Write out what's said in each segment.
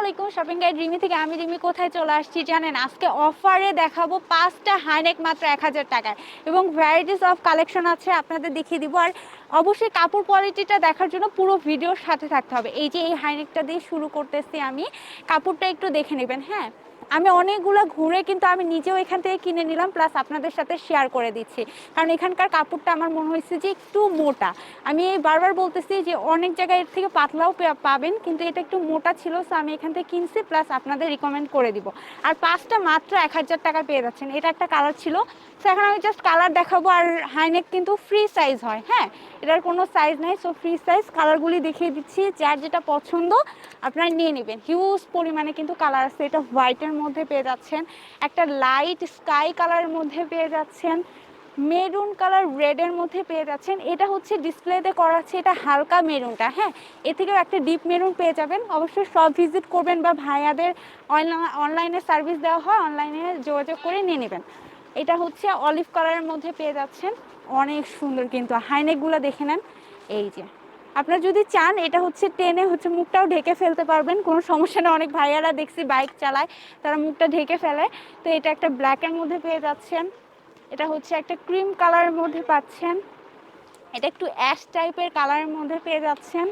আলাইকুম shopping guide Rimi থেকে আমি রিমি কোথায় চলে আসছি জানেন? আজকে অফারে দেখাবো পাঁচটা হাইনেক মাত্র এক হাজার টাকায় এবং ভ্যারাইটিস অফ কালেকশন আছে, আপনাদের দেখিয়ে দিব। আর অবশ্যই কাপড় কোয়ালিটিটা দেখার জন্য পুরো ভিডিওর সাথে থাকতে হবে। এই যে এই হাইনেকটা দিয়ে শুরু করতেছি আমি। কাপড়টা একটু দেখে নেবেন হ্যাঁ? আমি অনেকগুলো ঘুরে কিন্তু আমি নিজেও এখান থেকে কিনে নিলাম প্লাস আপনাদের সাথে শেয়ার করে দিচ্ছি। কারণ এখানকার কাপড়টা আমার মনে হয়েছে যে একটু মোটা। আমি এই বারবার বলতেছি যে অনেক জায়গায় এর থেকে পাতলাও পাবেন, কিন্তু এটা একটু মোটা ছিল সো আমি এখান থেকে কিনছি প্লাস আপনাদের রিকমেন্ড করে দিব। আর পাঁচটা মাত্র এক হাজার টাকা পেয়ে যাচ্ছেন, এটা একটা কালার ছিল। সো এখন আমি জাস্ট কালার দেখাবো, আর হাইনেক কিন্তু ফ্রি সাইজ হয় হ্যাঁ? এটার কোনো সাইজ নাই সো ফ্রি সাইজ কালারগুলি দেখিয়ে দিচ্ছি, যার যেটা পছন্দ আপনারা নিয়ে নেবেন। হিউজ পরিমাণে কিন্তু কালার আছে, এটা হোয়াইটের মধ্যে পেয়ে যাচ্ছেন। একটা লাইট স্কাই কালারের মধ্যে পেয়ে যাচ্ছেন। মেরুন কালার রেডের মধ্যে পেয়ে যাচ্ছেন। এটা হচ্ছে ডিসপ্লেতে করা আছে এটা হালকা মেরুনটা হ্যাঁ? এ থেকেও একটা ডিপ মেরুন পেয়ে যাবেন। অবশ্যই সব ভিজিট করবেন বা ভাইয়াদের অনলাইনে সার্ভিস দেওয়া হয় অনলাইনে যোগাযোগ করে নিয়ে নেবেন। এটা হচ্ছে অলিভ কালারের মধ্যে পেয়ে যাচ্ছেন। অনেক সুন্দর কিন্তু। হাইনেকগুলো দেখে নেন। এই যে। আপনারা যদি চান, এটা হচ্ছে টেনে হচ্ছে মুখটাও ঢেকে ফেলতে পারবেন। কোনো সমস্যা না অনেক ভাইয়ারা দেখছি বাইক চালায়, তারা মুখটা ঢেকে ফেলে। তো এটা একটা ব্ল্যাকের মধ্যে পেয়ে যাচ্ছেন। এটা হচ্ছে একটা ক্রিম কালারের মধ্যে পাচ্ছেন। এটা একটু অ্যাশ টাইপের কালারের মধ্যে পেয়ে যাচ্ছেন।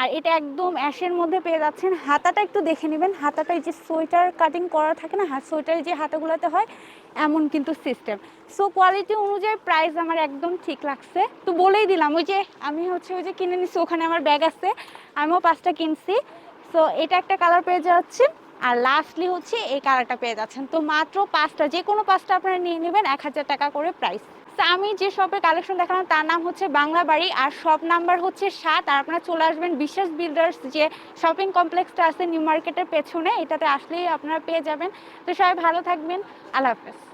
আর এটা একদম অ্যাশের মধ্যে পেয়ে যাচ্ছেন। হাতাটা একটু দেখে নেবেন। হাতাটা যে সোয়েটার কাটিং করা থাকে না হাত সোয়েটার যে হাতাগুলোতে হয়, এমন কিন্তু সিস্টেম সো কোয়ালিটি অনুযায়ী প্রাইস আমার একদম ঠিক লাগছে। তো বলেই দিলাম, ওই যে আমি হচ্ছে ওই যে কিনে নিছি, ওখানে আমার ব্যাগ আছে, আমিও পাঁচটা কিনছি। সো এটা একটা কালার পেয়ে যাচ্ছেন। আর লাস্টলি হচ্ছে এই কালারটা পেয়ে যাচ্ছেন। তো মাত্র পাঁচটা, যে কোনো পাঁচটা আপনারা নিয়ে নেবেন এক হাজার টাকা করে প্রাইস আমি যে শপের কালেকশন দেখালাম, তার নাম হচ্ছে বাংলা বাড়ি আর শপ নাম্বার হচ্ছে সাত। আর আপনারা চলে আসবেন বিশ্বাস বিল্ডার্স যে শপিং কমপ্লেক্সটা আছে নিউ মার্কেটের পেছনে, এটাতে আসলেই আপনারা পেয়ে যাবেন। তো সবাই ভালো থাকবেন, আল্লাহ হাফেজ।